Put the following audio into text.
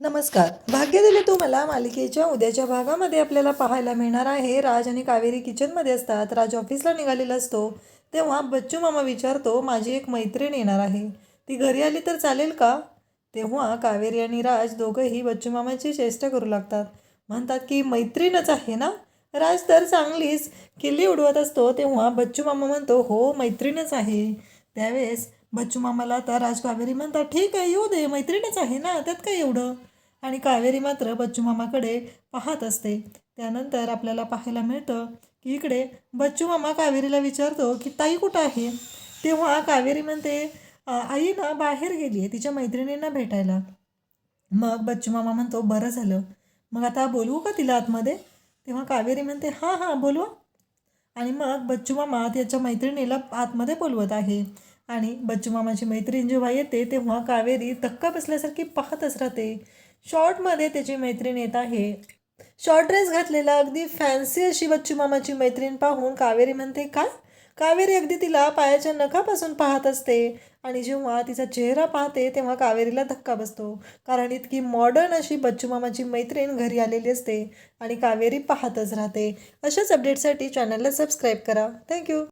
नमस्कार. भाग्य दिले तू मला. मालिकेच्या उद्याच्या भागामध्ये आपल्याला पाहायला मिळणार आहे. राज आणि कावेरी किचनमध्ये असतात. राज ऑफिसला निघालेला असतो. तेव्हा बच्चू मामा विचारतो माझी एक मैत्रीण येणार आहे. ती घरी आली तर चालेल का? तेव्हा कावेरी आणि राज दोघंही बच्चू मामाची चेष्टा करू लागतात. म्हणतात की मैत्रीणच आहे ना? राज तर चांगलीच किल्ली उडवत असतो. तेव्हा बच्चू मामा म्हणतो हो मैत्रीणच आहे. त्यावेळेस बच्चू मामाला तर राज कावेरी म्हणतात ठीक आहे येऊ दे. मैत्रीणच आहे ना? त्यात काय एवढं? आणि कावेरी मात्र बच्चू मामाकडे पाहत असते. त्यानंतर आपल्याला पाहायला मिळतं की इकडे बच्चू मामा कावेरीला विचारतो की ताई कुठं आहे? तेव्हा कावेरी म्हणते आई ना बाहेर गेली आहे तिच्या मैत्रिणींना भेटायला. मग बच्चू मामा म्हणतो बरं झालं. मग आता बोलवू का तिला आतमध्ये? तेव्हा कावेरी म्हणते हां हां बोलवा. आणि मग बच्चू मामा त्याच्या मैत्रिणीला आतमध्ये बोलवत आहे. आणि बच्चू मामाची मैत्रीण जेव्हा येते तेव्हा कावेरी धक्का बसल्यासारखी पाहतच राहते. शॉर्टमध्ये त्याची मैत्रीण येत आहे. शॉर्ट ड्रेस घातलेला अगदी फॅन्सी अशी बच्चू मामाची मैत्रीण पाहून कावेरी म्हणते काय? कावेरी अगदी तिला पायाच्या नखापासून पाहत असते आणि जेव्हा तिचा चेहरा पाहते तेव्हा कावेरीला धक्का बसतो. कारण इतकी मॉडर्न अशी बच्चू मामाची मैत्रीण घरी आलेली असते आणि कावेरी पाहतच राहते. अशाच अपडेटसाठी चॅनलला सबस्क्राईब करा. थँक्यू